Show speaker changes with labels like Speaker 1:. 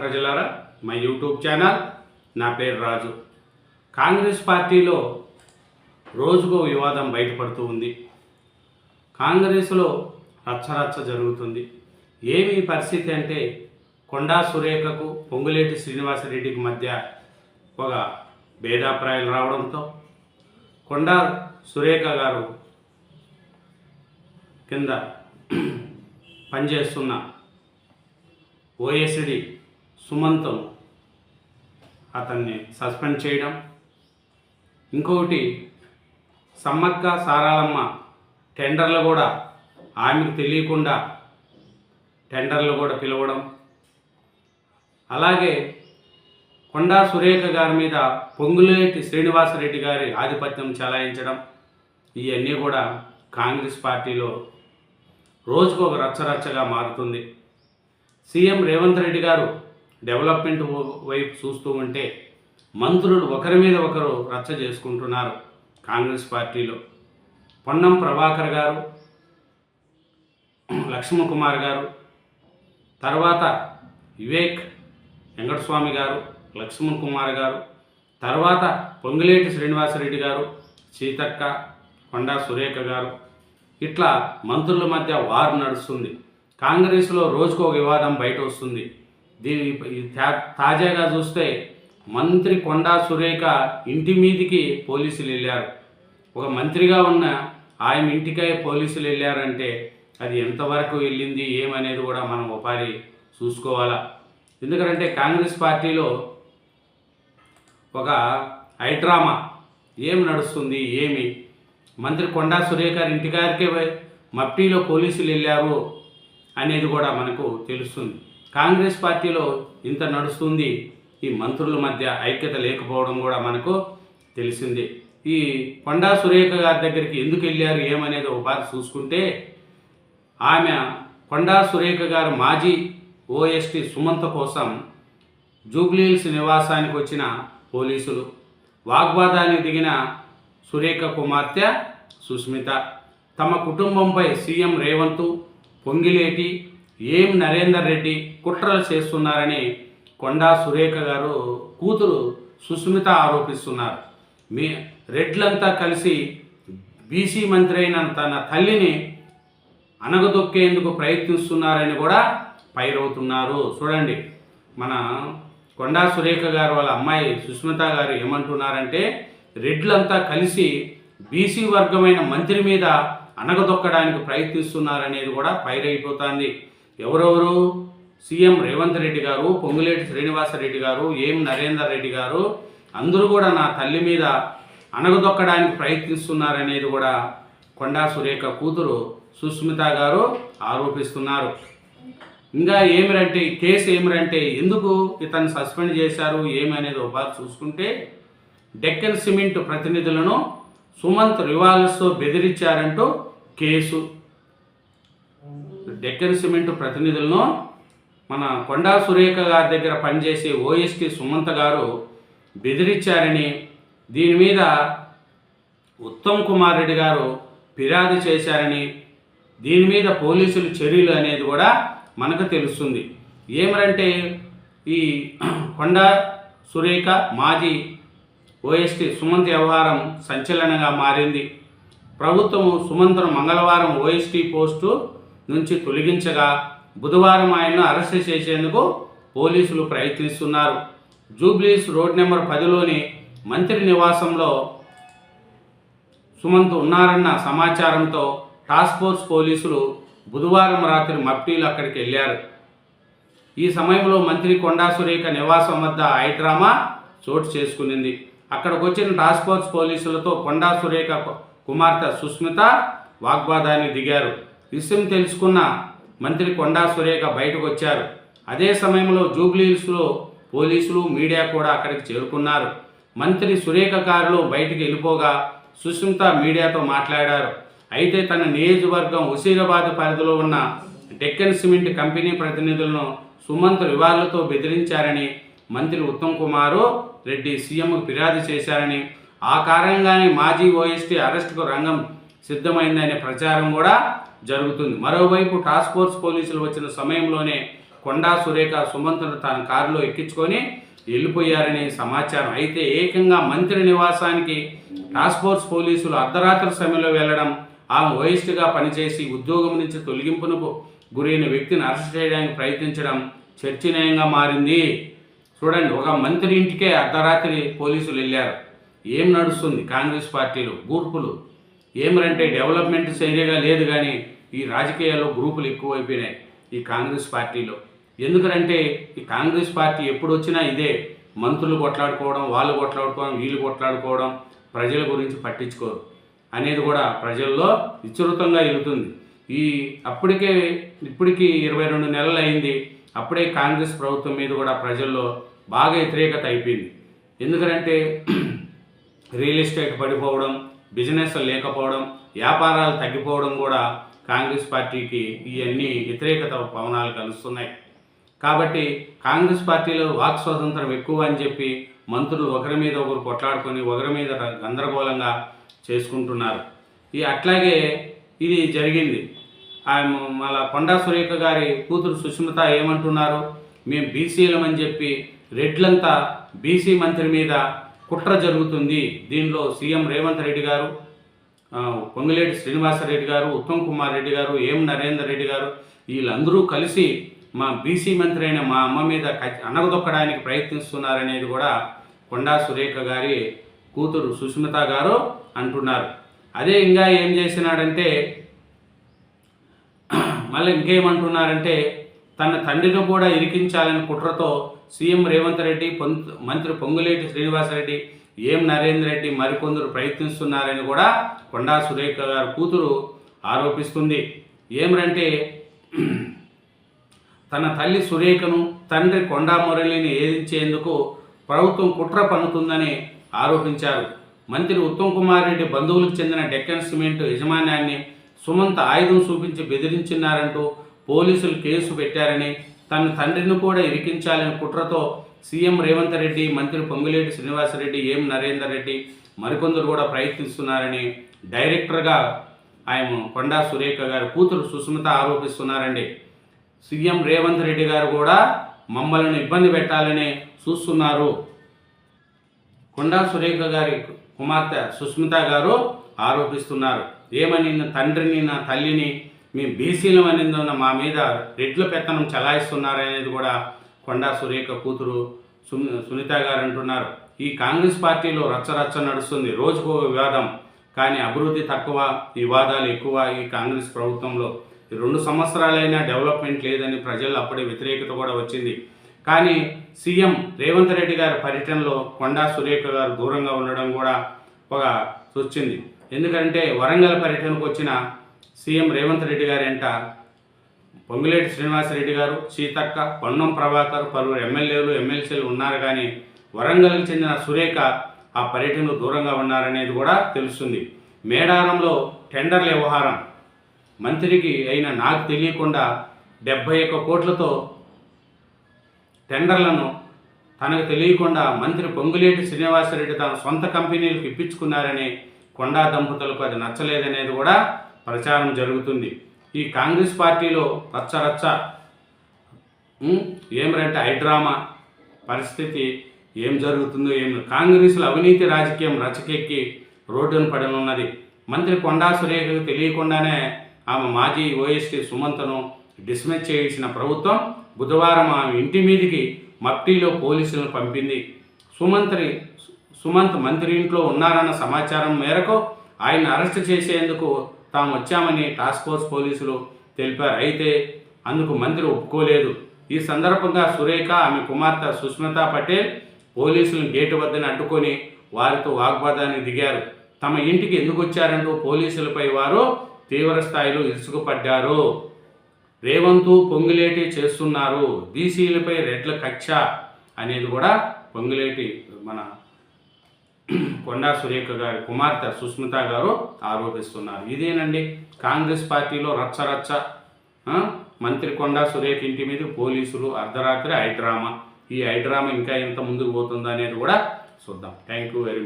Speaker 1: ప్రజలారా మా YouTube channel నా పేరు రాజు. కాంగ్రెస్ పార్టీలో రోజుకో వివాదం బయటపడుతూ ఉంది. కాంగ్రెస్లో రచ్చరచ్చ జరుగుతుంది. ఏమి పరిస్థితి అంటే కొండా సురేఖకు పొంగులేటి శ్రీనివాసరెడ్డికి మధ్య ఒక భేదాభిప్రాయాలు రావడంతో కొండా సురేఖ గారు కింద పనిచేస్తున్న ఓఎస్డి సుమంతం అతన్ని సస్పెండ్ చేయడం. ఇంకొకటి సమ్మక్క సారాలమ్మ టెండర్లు కూడా ఆమెకు తెలియకుండా టెండర్లు కూడా పిలవడం. అలాగే కొండా సురేఖ గారి మీద పొంగులేటి శ్రీనివాసరెడ్డి గారి ఆధిపత్యం చెలాయించడం. ఇవన్నీ కూడా కాంగ్రెస్ పార్టీలో రోజుకు ఒక రచ్చరచ్చగా మారుతుంది. సీఎం రేవంత్ రెడ్డి గారు డెవలప్మెంట్ వైపు చూస్తూ ఉంటే మంత్రులు ఒకరి మీద ఒకరు రచ్చ చేసుకుంటున్నారు కాంగ్రెస్ పార్టీలో. పొన్నం ప్రభాకర్ గారు లక్ష్మణకుమార్ గారు తర్వాత వివేక్ వెంకటస్వామి గారు లక్ష్మణ్ కుమార్ గారు తర్వాత పొంగులేటి శ్రీనివాసరెడ్డి గారు సీతక్క కొండా సురేఖ గారు. ఇట్లా మంత్రుల మధ్య వారు నడుస్తుంది. కాంగ్రెస్లో రోజుకో వివాదం బయట వస్తుంది దీని తాజాగా చూస్తే మంత్రి కొండా సురేఖ ఇంటి మీదికి పోలీసులు వెళ్ళారు. ఒక మంత్రిగా ఉన్న ఆయన ఇంటికే పోలీసులు వెళ్ళారంటే అది ఎంతవరకు వెళ్ళింది ఏమనేది కూడా మనం ఒకసారి చూసుకోవాలా. ఎందుకంటే కాంగ్రెస్ పార్టీలో ఒక హైడ్రామా ఏం నడుస్తుంది ఏమి? మంత్రి కొండా సురేఖ గారి ఇంటికారికే పోయి పోలీసులు వెళ్ళారు అనేది కూడా మనకు తెలుస్తుంది. కాంగ్రెస్ పార్టీలో ఇంత నడుస్తుంది ఈ మంత్రుల మధ్య ఐక్యత లేకపోవడం కూడా మనకు తెలిసింది. ఈ కొండా సురేఖ గారి దగ్గరికి ఎందుకు వెళ్ళారు ఏమనేది ఒకసారి చూసుకుంటే ఆమె కొండా సురేఖ గారు మాజీ ఓఎస్టీ సుమంత కోసం జూబ్లీహిల్స్ నివాసానికి వచ్చిన పోలీసులు. వాగ్వాదానికి దిగిన సురేఖ కుమార్తె సుస్మిత. తమ కుటుంబంపై సీఎం రేవంత్ పొంగిలేటి ఏం నరేందర్ రెడ్డి కుట్రలు చేస్తున్నారని కొండా సురేఖ గారు కూతురు సుస్మిత ఆరోపిస్తున్నారు. మీ రెడ్లంతా కలిసి బీసీ మంత్రి అయిన తన తల్లిని అనగదొక్కేందుకు ప్రయత్నిస్తున్నారని కూడా పైరవుతున్నారు. చూడండి మన కొండా సురేఖ గారు వాళ్ళ అమ్మాయి సుస్మిత గారు ఏమంటున్నారంటే రెడ్లంతా కలిసి బీసీ వర్గమైన మంత్రి మీద అనగదొక్కడానికి ప్రయత్నిస్తున్నారనేది కూడా పైరైపోతుంది. ఎవరెవరు? సీఎం రేవంత్ రెడ్డి గారు పొంగులేటి శ్రీనివాసరెడ్డి గారు ఏం నరేందర్ రెడ్డి గారు అందరూ కూడా నా తల్లి మీద అణగదొక్కడానికి ప్రయత్నిస్తున్నారనేది కూడా కొండా సురేఖ కూతురు సుస్మిత గారు ఆరోపిస్తున్నారు. ఇంకా ఏమిరంటే కేసు ఏమిరంటే ఎందుకు ఇతను సస్పెండ్ చేశారు ఏమి అనేది ఒకసారి చూసుకుంటే డెక్కన్ సిమెంట్ ప్రతినిధులను సుమంత్ రివాల్స్తో బెదిరించారంటూ కేసు డెక్కన్ సిమెంట్ ప్రతినిధులను మన కొండా సురేఖ గారి దగ్గర పనిచేసే ఓఎస్టీ సుమంత గారు బెదిరించారని దీని మీద ఉత్తమ్ కుమార్ రెడ్డి గారు ఫిర్యాదు చేశారని దీని మీద పోలీసులు చర్యలు అనేది కూడా మనకు తెలుస్తుంది. ఏమరంటే ఈ కొండా సురేఖ మాజీ ఓఎస్టీ సుమంత్ వ్యవహారం సంచలనంగా మారింది. ప్రభుత్వం సుమంత్ను మంగళవారం ఓఎస్టీ పోస్టు నుంచి తొలగించగా బుధవారం ఆయన్ను అరెస్ట్ చేసేందుకు పోలీసులు ప్రయత్నిస్తున్నారు. జూబ్లీస్ రోడ్ నెంబర్ పదిలోని మంత్రి నివాసంలో సుమంత్ ఉన్నారన్న సమాచారంతో టాస్క్ ఫోర్స్ పోలీసులు బుధవారం రాత్రి మఫ్టీలు అక్కడికి వెళ్ళారు. ఈ సమయంలో మంత్రి కొండా సురేఖ నివాసం వద్ద హైడ్రామా చోటు చేసుకునింది. అక్కడికి వచ్చిన టాస్క్ ఫోర్స్ పోలీసులతో కొండా సురేఖ కుమార్తె సుస్మిత వాగ్వాదాన్ని దిగారు. విషయం తెలుసుకున్న మంత్రి కొండా సురేఖ బయటకు వచ్చారు. అదే సమయంలో జూబ్లీహిల్స్లో పోలీసులు మీడియా కూడా అక్కడికి చేరుకున్నారు. మంత్రి సురేఖ కారులో బయటికి వెళ్ళిపోగా సుస్మిత మీడియాతో మాట్లాడారు. అయితే తన నియోజకవర్గం హుషీరాబాద్ పరిధిలో ఉన్న డెక్కన్ సిమెంట్ కంపెనీ ప్రతినిధులను సుమంత్ వివాదాలతో బెదిరించారని మంత్రి ఉత్తమ్ కుమారు రెడ్డి సీఎంకు ఫిర్యాదు చేశారని ఆ కారణంగానే మాజీ ఓఎస్టీ అరెస్టుకు రంగం సిద్ధమైందనే ప్రచారం కూడా జరుగుతుంది. మరోవైపు టాస్క్ ఫోర్స్ పోలీసులు వచ్చిన సమయంలోనే కొండా సురేఖ సుమంతును తన కారులో ఎక్కించుకొని వెళ్ళిపోయారని సమాచారం. అయితే ఏకంగా మంత్రి నివాసానికి టాస్క్ ఫోర్స్ పోలీసులు అర్ధరాత్రి సమయంలో వెళ్ళడం ఆమె వయస్టుగా పనిచేసి ఉద్యోగం నుంచి తొలగింపునకు గురైన వ్యక్తిని అరెస్ట్ చేయడానికి ప్రయత్నించడం చర్చనీయంగా మారింది. చూడండి ఒక మంత్రి ఇంటికే అర్ధరాత్రి పోలీసులు వెళ్ళారు. ఏం నడుస్తుంది? కాంగ్రెస్ పార్టీలో గూర్పులు ఏమరంటే డెవలప్మెంట్ సరిగా లేదు కానీ ఈ రాజకీయాల్లో గ్రూపులు ఎక్కువైపోయినాయి ఈ కాంగ్రెస్ పార్టీలో. ఎందుకంటే ఈ కాంగ్రెస్ పార్టీ ఎప్పుడు వచ్చినా ఇదే మంత్రులు కొట్లాడుకోవడం వాళ్ళు కొట్లాడుకోవడం వీళ్ళు కొట్లాడుకోవడం ప్రజల గురించి పట్టించుకోరు. అనేది కూడా ప్రజల్లో విస్తృతంగా వెళుతుంది ఈ అప్పటికే ఇప్పటికి ఇరవై రెండు నెలలు అయింది. అప్పుడే కాంగ్రెస్ ప్రభుత్వం మీద కూడా ప్రజల్లో బాగా వ్యతిరేకత అయిపోయింది. ఎందుకంటే రియల్ ఎస్టేట్ పడిపోవడం బిజినెస్ లేకపోవడం వ్యాపారాలు తగ్గిపోవడం కూడా కాంగ్రెస్ పార్టీకి ఇవన్నీ వ్యతిరేకత పవనాలు కలుస్తున్నాయి. కాబట్టి కాంగ్రెస్ పార్టీలో వాక్ స్వాతంత్రం ఎక్కువ అని చెప్పి మంత్రులు ఒకరి మీద ఒకరు కొట్లాడుకొని ఒకరి మీద గందరగోళంగా చేసుకుంటున్నారు. ఈ అట్లాగే ఇది జరిగింది. ఆమె మళ్ళా కొండా సురేఖ గారి కూతురు సుష్మిత ఏమంటున్నారు? మేము బీసీలమని చెప్పి రెడ్లంతా బీసీ మంత్రి మీద కుట్ర జరుగుతుంది. దీనిలో సీఎం రేవంత్ రెడ్డి గారు పొంగిలేటి శ్రీనివాసరెడ్డి గారు ఉత్తమ్ కుమార్ రెడ్డి గారు ఏం నరేందర్ రెడ్డి గారు వీళ్ళందరూ కలిసి మా బీసీ మంత్రి అయిన మా అమ్మ మీద అనగదొక్కడానికి ప్రయత్నిస్తున్నారనేది కూడా కొండా సురేఖ గారి కూతురు సుష్మిత గారు అంటున్నారు. అదే ఇంకా ఏం చేసినాడంటే మళ్ళీ ఇంకేమంటున్నారంటే తన తండ్రిని కూడా ఇరికించాలని కుట్రతో సీఎం రేవంత్ రెడ్డి మంత్రి పొంగులేటి శ్రీనివాసరెడ్డి ఏం నరేందర్ రెడ్డి మరికొందరు ప్రయత్నిస్తున్నారని కూడా కొండా సురేఖ గారి కూతురు ఆరోపిస్తుంది. ఏమరంటే తన తల్లి సురేఖను తండ్రి కొండా మురళిని ఏదించేందుకు ప్రభుత్వం కుట్ర పన్నుతుందని ఆరోపించారు. మంత్రి ఉత్తమ్ కుమార్ రెడ్డి బంధువులకు చెందిన డెక్కన్ సిమెంట్ యజమాన్యాన్ని సుమంత్ ఆయుధం చూపించి బెదిరించినారంటూ పోలీసులు కేసు పెట్టారని తన తండ్రిని కూడా ఇరికించాలని కుట్రతో సీఎం రేవంత్ రెడ్డి మంత్రి పొంగులేటి శ్రీనివాసరెడ్డి ఏం నరేందర్ రెడ్డి మరికొందరు కూడా ప్రయత్నిస్తున్నారని డైరెక్టర్గా ఆయన కొండా సురేఖ గారి కూతురు సుస్మిత ఆరోపిస్తున్నారండి. సీఎం రేవంత్ రెడ్డి గారు కూడా మమ్మల్ని ఇబ్బంది పెట్టాలని చూస్తున్నారు. కొండా సురేఖ గారి కుమార్తె సుస్మిత గారు ఆరోపిస్తున్నారు. ఏమని నా తండ్రిని నా తల్లిని మేము బీసీలం అనేది మా మీద రెడ్ల పెత్తనం చలాయిస్తున్నారనేది కూడా కొండా సురేఖ కూతురు సునీత గారు అంటున్నారు. ఈ కాంగ్రెస్ పార్టీలో రచ్చరచ్చ నడుస్తుంది. రోజుకో వివాదం. కానీ అభివృద్ధి తక్కువ వివాదాలు ఎక్కువ ఈ కాంగ్రెస్ ప్రభుత్వంలో. ఈ రెండు సంవత్సరాలైనా డెవలప్మెంట్ లేదని ప్రజల్లో అప్పుడే వ్యతిరేకత కూడా వచ్చింది. కానీ సీఎం రేవంత్ రెడ్డి గారి పర్యటనలో కొండా సురేఖ గారు దూరంగా ఉండడం కూడా ఒక వచ్చింది ఎందుకంటే వరంగల్ పర్యటనకు వచ్చిన సీఎం రేవంత్ రెడ్డి గారి వెంట పొంగులేటి శ్రీనివాసరెడ్డి గారు సీతక్క పొన్నం ప్రభాకర్ పలువురు ఎమ్మెల్యేలు ఎమ్మెల్సీలు ఉన్నారు కానీ వరంగల్కి చెందిన సురేఖ ఆ పర్యటనకు దూరంగా ఉన్నారనేది కూడా తెలుస్తుంది. మేడారంలో టెండర్ల వ్యవహారం మంత్రికి అయిన నాకు తెలియకుండా డెబ్బై ఒక్క కోట్లతో టెండర్లను తనకు తెలియకుండా మంత్రి పొంగులేటి శ్రీనివాసరెడ్డి తన సొంత కంపెనీలకు ఇప్పించుకున్నారని కొండా దంపతులకు అది నచ్చలేదనేది కూడా ప్రచారం జరుగుతుంది. ఈ కాంగ్రెస్ పార్టీలో రచ్చరచ్చ రచ్చ ఏమరంటే హైడ్రామా పరిస్థితి ఏం జరుగుతుందో ఏం కాంగ్రెస్లో అవినీతి రాజకీయం రచకెక్కి రోడ్డును పడనున్నది. మంత్రి కొండా సురేఖకు తెలియకుండానే ఆమె మాజీ ఓఎస్టీ సుమంతను డిస్మిస్ చేయించిన ప్రభుత్వం బుధవారం ఆమె ఇంటి మీదికి మట్టిలో పోలీసులను పంపింది. సుమంత్రి సుమంత్ మంత్రి ఇంట్లో ఉన్నారన్న సమాచారం మేరకు ఆయన అరెస్ట్ చేసేందుకు తాము వచ్చామని టాస్క్ ఫోర్స్ పోలీసులు తెలిపారు. అయితే అందుకు మంత్రి ఒప్పుకోలేదు. ఈ సందర్భంగా సురేఖ ఆమె కుమార్తె సుస్మితా పటేల్ పోలీసులను గేటు వద్దన అడ్డుకొని వారితో వాగ్వాదానికి దిగారు. తమ ఇంటికి ఎందుకు వచ్చారంటూ పోలీసులపై వారు తీవ్ర స్థాయిలో ఇరుసుకుపడ్డారు రేవంతు పొంగులేటి చేస్తున్నారు. బీసీలపై రెడ్ల కక్ష అనేది కూడా పొంగులేటి మన కొండా సురేఖ గారి కుమార్తె సుస్మిత గారు ఆరోపిస్తున్నారు. ఇదేనండి? కాంగ్రెస్ పార్టీలో రచ్చ రచ్చ మంత్రి కొండా సురేఖ ఇంటి మీద పోలీసులు అర్ధరాత్రి హైడ్రామా ఈ హైడ్రామా ఇంకా ఎంత ముందుకు పోతుందా అనేది కూడా చూద్దాం. Thank you very much